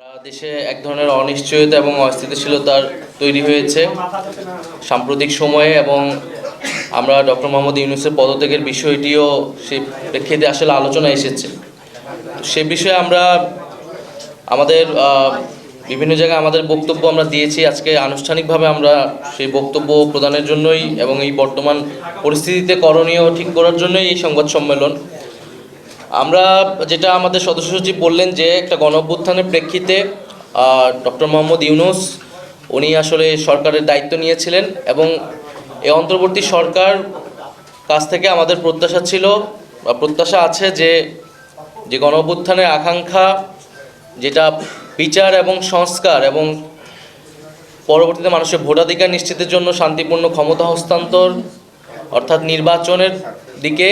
দেশে এক ধরনের অনিশ্চয়তা এবং অস্থিতিশীলতার তৈরি হয়েছে। সাম্প্রতিক সময়ে এবং আমরা ডক্টর মোহাম্মদ ইউনুসের পদত্যাগের বিষয়টিও সেই প্রেক্ষিতে আসলে আলোচনা এসেছে। সে বিষয়ে আমরা আমাদের বিভিন্ন জায়গায় আমাদের বক্তব্য আমরা দিয়েছি। আজকে আনুষ্ঠানিকভাবে আমরা সেই বক্তব্য প্রদানের জন্যই এবং এই বর্তমান পরিস্থিতিতে করণীয় ঠিক করার জন্যই এই সংবাদ সম্মেলন আমরা যেটা আমাদের সদস্য সচিব বললেন যে একটা গণ প্রেক্ষিতে ডক্টর মোহাম্মদ ইউনুস, উনি আসলে সরকারের দায়িত্ব নিয়েছিলেন এবং এ অন্তর্বর্তী সরকার কাছ থেকে আমাদের প্রত্যাশা ছিল, বা প্রত্যাশা আছে যে যে গণ আকাঙ্ক্ষা, যেটা বিচার এবং সংস্কার এবং পরবর্তীতে মানুষের ভোটাধিকার নিশ্চিতের জন্য শান্তিপূর্ণ ক্ষমতা হস্তান্তর, অর্থাৎ নির্বাচনের দিকে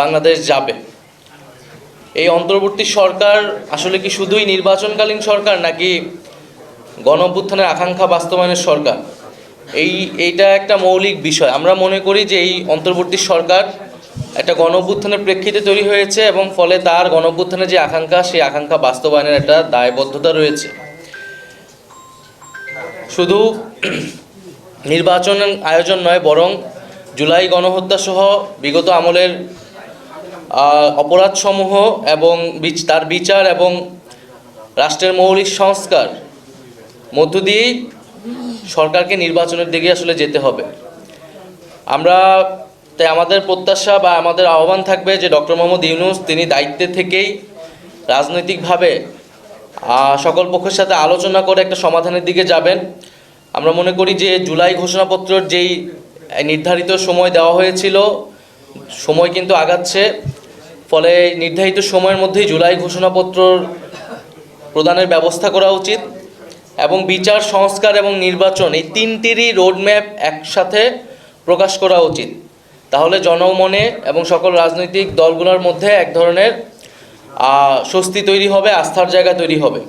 বাংলাদেশ যাবে। অন্তর্বর্তী সরকার আসলে কি শুধুই নির্বাচনকালীন সরকার নাকি গণ অভ্যুত্থানের আকাঙ্ক্ষা বাস্তবায়নের সরকার? এই, এইটা একটা মৌলিক বিষয়। আমরা মনে করি যে এই অন্তর্বর্তী সরকার একটা গণ অভ্যুত্থানের প্রেক্ষিতে তৈরি হয়েছে এবং ফলে তার গণ অভ্যুত্থানের যে আকাঙ্ক্ষা, সেই আকাঙ্ক্ষা বাস্তবায়নের একটা দায়বদ্ধতা রয়েছে। শুধু নির্বাচন আয়োজন নয়, বরং জুলাই গণহত্যা সহ বিগত আমলের অপরাধসমূহ এবং তার বিচার এবং রাষ্ট্রের মৌলিক সংস্কার মধ্য দিয়েই সরকারকে নির্বাচনের দিকে আসলে যেতে হবে। আমরা, তাই আমাদের প্রত্যাশা বা আমাদের আহ্বান থাকবে যে ডক্টর মোহাম্মদ ইউনুস তিনি দায়িত্বে থেকেই রাজনৈতিকভাবে সকল পক্ষের সাথে আলোচনা করে একটা সমাধানের দিকে যাবেন। আমরা মনে করি যে জুলাই ঘোষণাপত্রের যেই নির্ধারিত সময় দেওয়া হয়েছিল, সময় কিন্তু আগাচ্ছে। ফলে নির্ধারিত সময়ের মধ্যেই জুলাই ঘোষণাপত্র প্রদানের ব্যবস্থা করা উচিত এবং বিচার, সংস্কার এবং নির্বাচন এই তিনটিরই রোডম্যাপ একসাথে প্রকাশ করা উচিত। তাহলে জনমনে এবং সকল রাজনৈতিক দলগুলোর মধ্যে এক ধরনের স্বস্তি তৈরি হবে, আস্থার জায়গা তৈরি হবে।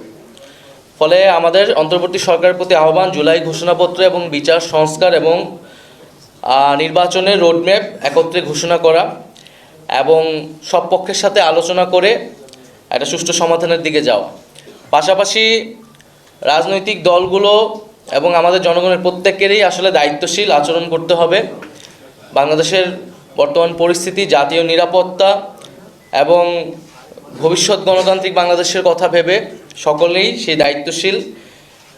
ফলে আমাদের অন্তর্বর্তী সরকারের প্রতি আহ্বান, জুলাই ঘোষণাপত্র এবং বিচার, সংস্কার এবং নির্বাচনের রোডম্যাপ একত্রে ঘোষণা করা। এবং সব পক্ষের সাথে আলোচনা করে একটা সুষ্ঠু সমাধানের দিকে যাওয়া পাশাপাশি রাজনৈতিক দলগুলো এবং আমাদের জনগণের প্রত্যেকেরই আসলে দায়িত্বশীল আচরণ করতে হবে। বাংলাদেশের বর্তমান পরিস্থিতি, জাতীয় নিরাপত্তা এবং ভবিষ্যৎ গণতান্ত্রিক বাংলাদেশের কথা ভেবে সকলেই সেই দায়িত্বশীল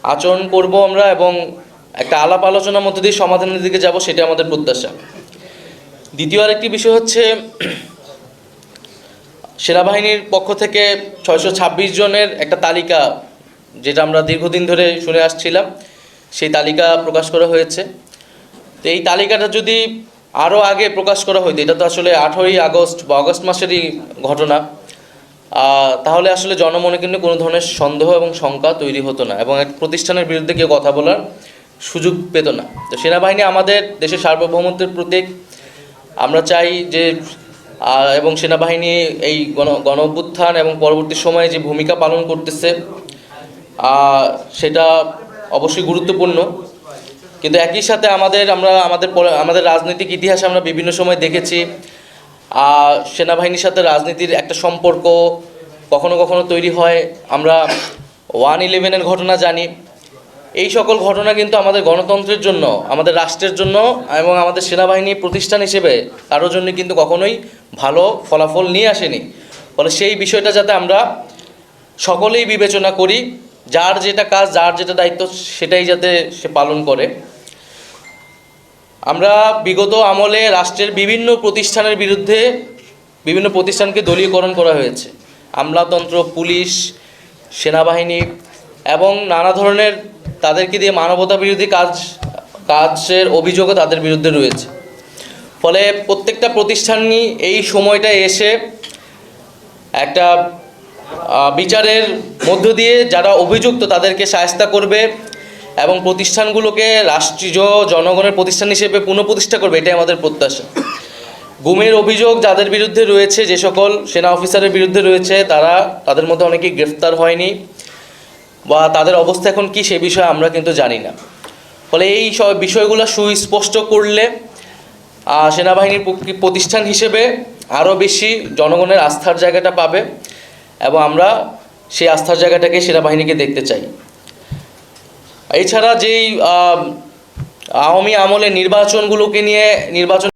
আচরণ করব আমরা এবং একটা আলাপ আলোচনার মধ্যে দিয়ে সমাধানের দিকে যাব সেটা আমাদের প্রত্যাশা। দ্বিতীয় আরেকটি বিষয় হচ্ছে, সেনাবাহিনীর পক্ষ থেকে ছয়শো ছাব্বিশ জনের একটা তালিকা, যেটা আমরা দীর্ঘদিন ধরে শুনে আসছিলাম, সেই তালিকা প্রকাশ করা হয়েছে। তো এই তালিকাটা যদি আরও আগে প্রকাশ করা হইতো, এটা তো আসলে আঠেরোই আগস্ট বা আগস্ট মাসেরই ঘটনা তাহলে আসলে জনমনে কিন্তু কোনো ধরনের সন্দেহ এবং শঙ্কা তৈরি হতো না এবং এক প্রতিষ্ঠানের বিরুদ্ধে কেউ কথা বলার সুযোগ পেত না। তো সেনাবাহিনী আমাদের দেশের সার্বভৌমত্বের প্রতীক আমরা চাই যে এবং সেনাবাহিনী এই গণ গণ অভ্যুত্থান এবং পরবর্তী সময়ে যে ভূমিকা পালন করতেছে সেটা অবশ্যই গুরুত্বপূর্ণ। কিন্তু একই সাথে আমাদের, আমরা আমাদের আমাদের রাজনৈতিক ইতিহাসে আমরা বিভিন্ন সময় দেখেছি সেনাবাহিনীর সাথে রাজনীতির একটা সম্পর্ক কখনো কখনো তৈরি হয়। আমরা ওয়ান ইলেভেনের ঘটনা জানি। এই সকল ঘটনা কিন্তু আমাদের গণতন্ত্রের জন্য, আমাদের রাষ্ট্রের জন্য এবং আমাদের সেনাবাহিনী প্রতিষ্ঠান হিসেবে কারোর জন্য কিন্তু কখনোই ভালো ফলাফল নিয়ে আসেনি। ফলে সেই বিষয়টা যাতে আমরা সকলেই বিবেচনা করি, যার যেটা কাজ, যার যেটা দায়িত্ব, সেটাই যাতে সে পালন করে। আমরা বিগত আমলে রাষ্ট্রের বিভিন্ন প্রতিষ্ঠানের বিরুদ্ধে বিভিন্ন প্রতিষ্ঠানকে দলীয়করণ করা হয়েছে। আমলাতন্ত্র, পুলিশ, সেনাবাহিনী এবং নানা ধরনের তাদেরকে দিয়ে মানবতা বিরোধী কাজ, কাজের অভিযোগও তাদের বিরুদ্ধে রয়েছে। ফলে প্রত্যেকটা প্রতিষ্ঠানই এই সময়টায় এসে একটা বিচারের মধ্য দিয়ে যারা অভিযুক্ত তাদেরকে সায়স্তা করবে এবং প্রতিষ্ঠানগুলোকে রাষ্ট্রীয় জনগণের প্রতিষ্ঠান হিসেবে পুনঃপ্রতিষ্ঠা করবে, এটাই আমাদের প্রত্যাশা। গুমের অভিযোগ যাদের বিরুদ্ধে রয়েছে, যে সকল সেনা অফিসারের বিরুদ্ধে রয়েছে, তারা, তাদের মধ্যে অনেকেই গ্রেফতার হয়নি। বা তাদের অবস্থা এখন কি সে বিষয়ে আমরা কিন্তু জানি না। ফলে এই সব বিষয়গুলো সুস্পষ্ট করলে সেনাবাহিনীর প্রতিষ্ঠান হিসেবে আরও বেশি জনগণের আস্থার জায়গাটা পাবে এবং আমরা সেই আস্থার জায়গাটাকে সেনাবাহিনীকে দেখতে চাই। এছাড়া যেই আওয়ামী আমলে নির্বাচনগুলোকে নিয়ে, নির্বাচন